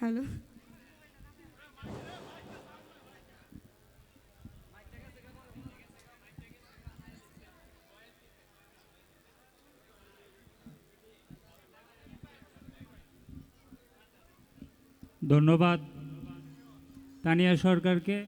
Hello. ধন্যবাদ। তানিয়া সরকারকে।